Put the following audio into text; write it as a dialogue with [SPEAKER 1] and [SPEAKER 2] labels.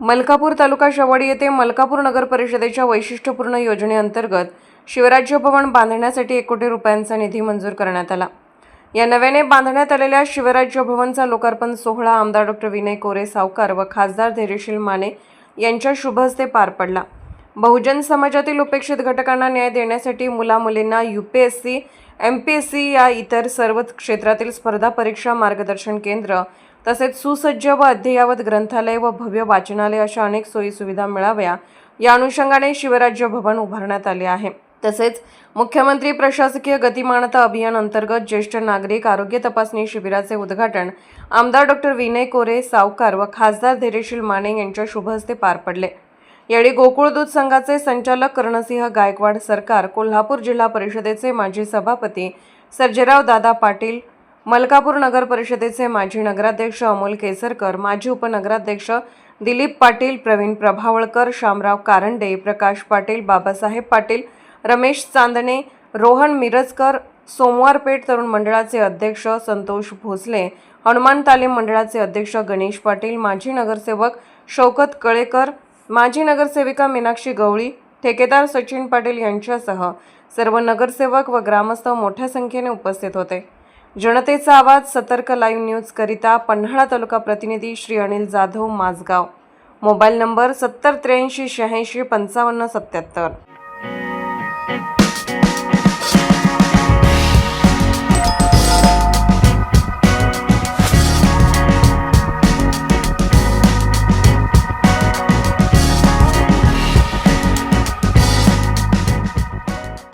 [SPEAKER 1] मलकापूर तालुका शेवाडी येथे मलकापूर नगर परिषदेच्या वैशिष्ट्यपूर्ण योजनेअंतर्गत शिवराज्य भवन बांधण्यासाठी एक कोटी रुपयांचा निधी मंजूर करण्यात आला. या नव्याने बांधण्यात आलेल्या शिवराज्य भवनचा लोकार्पण सोहळा आमदार डॉक्टर विनय कोरे सावकार व खासदार धैर्यशील माने यांच्या शुभ हस्ते पार पडला. बहुजन समाजातील उपेक्षित घटकांना न्याय देण्यासाठी मुलामुलींना C M P S C या इतर सर्व क्षेत्रातील स्पर्धा परीक्षा मार्गदर्शन केंद्र तसेच सुसज्ज व अद्ययावत ग्रंथालय व भव्य वाचनालय अशा अनेक सोयीसुविधा मिळाव्या. या अनुषंगाने शिवराज्य भवन उभारण्यात आले आहे. तसेच मुख्यमंत्री प्रशासकीय गतिमानता अभियान अंतर्गत ज्येष्ठ नागरिक आरोग्य तपासणी शिबिराचे उद्घाटन आमदार डॉक्टर विनय कोरे सावकार व खासदार धैर्यशील माने यांच्या शुभहस्ते पार पडले. यावेळी गोकुळ दूध संघाचे संचालक कर्णसिंह गायकवाड सरकार कोल्हापूर जिल्हा परिषदेचे माजी सभापती सर्जेराव दादा पाटील मलकापूर नगर परिषदेचे माजी नगराध्यक्ष अमोल केसरकर माजी उपनगराध्यक्ष दिलीप पाटील प्रवीण प्रभावळकर शामराव कारंडे प्रकाश पाटील बाबासाहेब पाटील रमेश चांदणे रोहन मिरजकर सोमवारपेठ तरुण मंडळाचे अध्यक्ष संतोष भोसले हनुमान तालीम मंडळाचे अध्यक्ष गणेश पाटील माजी नगरसेवक शौकत कळेकर माजी नगरसेविका मीनाक्षी गवळी ठेकेदार सचिन पाटील यांच्यासह सर्व नगरसेवक व ग्रामस्थ मोठ्या संख्येने उपस्थित होते. जनतेचा आवाज सतर्क लाईव्ह न्यूजकरिता पन्हाळा तालुका प्रतिनिधी श्री अनिल जाधव माझगाव मोबाईल नंबर सत्तर त्र्याऐंशी शहाऐंशी पंचावन्न सत्याहत्तर.